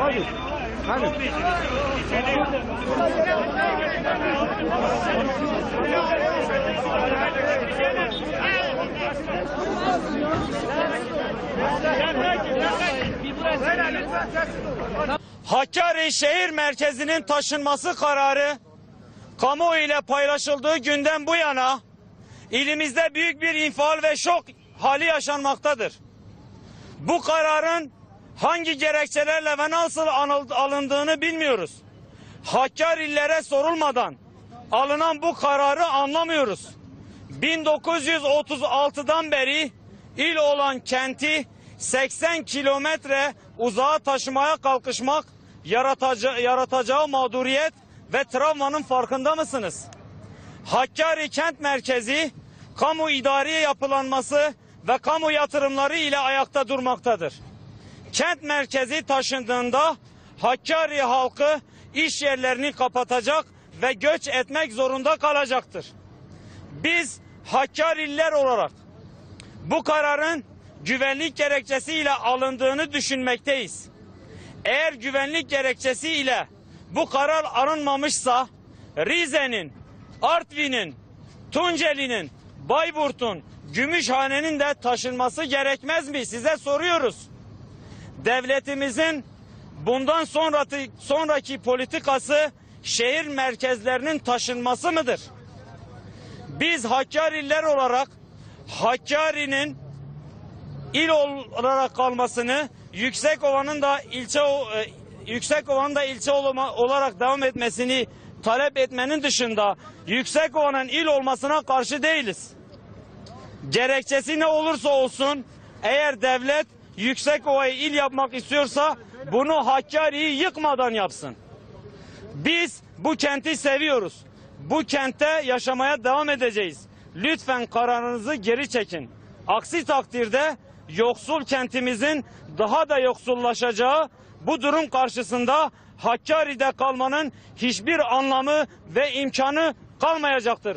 Hayır. Hakkari şehir merkezinin taşınması kararı kamuoyu ile paylaşıldığı günden bu yana ilimizde büyük bir infial ve şok hali yaşanmaktadır. Bu kararın hangi gerekçelerle ve nasıl alındığını bilmiyoruz. Hakkari'lilere sorulmadan alınan bu kararı anlamıyoruz. 1936'dan beri il olan kenti 80 kilometre uzağa taşımaya kalkışmak yaratacağı, yaratacağı mağduriyet ve travmanın farkında mısınız? Hakkari kent merkezi kamu idariye yapılanması ve kamu yatırımları ile ayakta durmaktadır. Kent merkezi taşındığında Hakkari halkı iş yerlerini kapatacak ve göç etmek zorunda kalacaktır. Biz Hakkari'liler olarak bu kararın güvenlik gerekçesiyle alındığını düşünmekteyiz. Eğer güvenlik gerekçesiyle bu karar alınmamışsa Rize'nin, Artvin'in, Tunceli'nin, Bayburt'un, Gümüşhane'nin de taşınması gerekmez mi? Size soruyoruz. Devletimizin bundan sonraki, sonraki politikası şehir merkezlerinin taşınması mıdır? Biz Hakkari'liler olarak Hakkari'nin il olarak kalmasını, Yüksekova'nın da ilçe e, Yüksekova'nın da ilçe olarak devam etmesini talep etmenin dışında Yüksekova'nın il olmasına karşı değiliz. Gerekçesi ne olursa olsun eğer devlet Yüksekova'yı il yapmak istiyorsa bunu Hakkari'yi yıkmadan yapsın. Biz bu kenti seviyoruz. Bu kentte yaşamaya devam edeceğiz. Lütfen kararınızı geri çekin. Aksi takdirde yoksul kentimizin daha da yoksullaşacağı bu durum karşısında Hakkari'de kalmanın hiçbir anlamı ve imkanı kalmayacaktır.